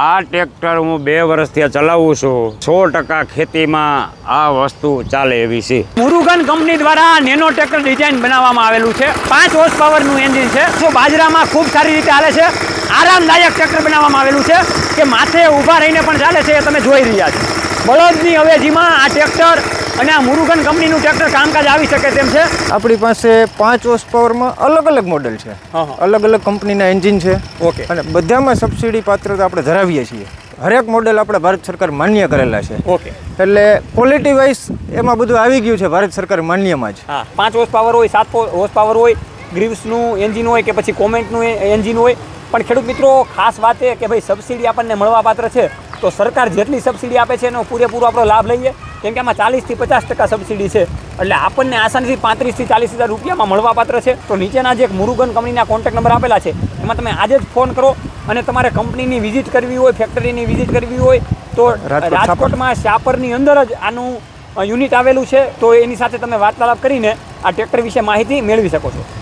આ ટ્રેક્ટર હું બે વર્ષથી ચલાવું છું. સો ટકા ખેતીમાં આ વસ્તુ ચાલે એવી છે. મુરુગન કંપની દ્વારા નેનો ટ્રેક્ટર ડિઝાઇન બનાવવામાં આવેલું છે. પાંચ હોર્સ પાવરનું એન્જિન છે. જો બાજરામાં ખૂબ સારી રીતે હાલે છે, આરામદાયક ટ્રેક્ટર બનાવવામાં આવેલું છે કે માથે ઊભા રહીને પણ ચાલે છે એ તમે જોઈ રહ્યા છો. બળદની અવેજીમાં આ ટ્રેક્ટર અને આ મુરુગન કંપનીનું ટ્રેક્ટર કામકાજ આવી શકે તેમ છે? આપણી પાસે પાંચ હોર્સ પાવરમાં અલગ અલગ મોડેલ છે. અલગ અલગ કંપનીના એન્જિન છે. ઓકે. અને બધામાં સબસિડી પાત્રતા આપણે ધરાવીએ છીએ. હરેક મોડેલ આપણે ભારત સરકાર માન્ય કરેલા છે. ઓકે. એટલે ક્વોલિટી વાઇઝ એમાં બધું આવી ગયું છે ભારત સરકાર માન્યમાં જ. હા પાંચ હોર્સ પાવર હોય સાત હોર્સ પાવર હોય ગ્રીવ્સનું એન્જિન હોય કે પછી કોમેન્ટનું એન્જિન હોય. પણ ખેડૂત મિત્રો ખાસ વાત એ કે ભાઈ સબસિડી આપણને મળવાપાત્ર છે. તો સરકાર જેટલી સબસિડી આપે છે એનો પૂરેપૂરો આપણો લાભ લઈએ. કેમ કે આમાં ચાલીસથી પચાસ ટકા સબસિડી છે. એટલે આપણને આસાનીથી પાંત્રીસથી ચાલીસ હજાર રૂપિયામાં મળવાપાત્ર છે. તો નીચેના જે મુરુગન કંપનીના કોન્ટેક્ટ નંબર આપેલા છે એમાં તમે આજે જ ફોન કરો અને તમારે કંપનીની વિઝિટ કરવી હોય ફેક્ટરીની વિઝિટ કરવી હોય તો રાજકોટમાં શાપરની અંદર જ આનું યુનિટ આવેલું છે. તો એની સાથે તમે વાર્તાલાપ કરીને આ ટ્રેક્ટર વિશે માહિતી મેળવી શકો છો.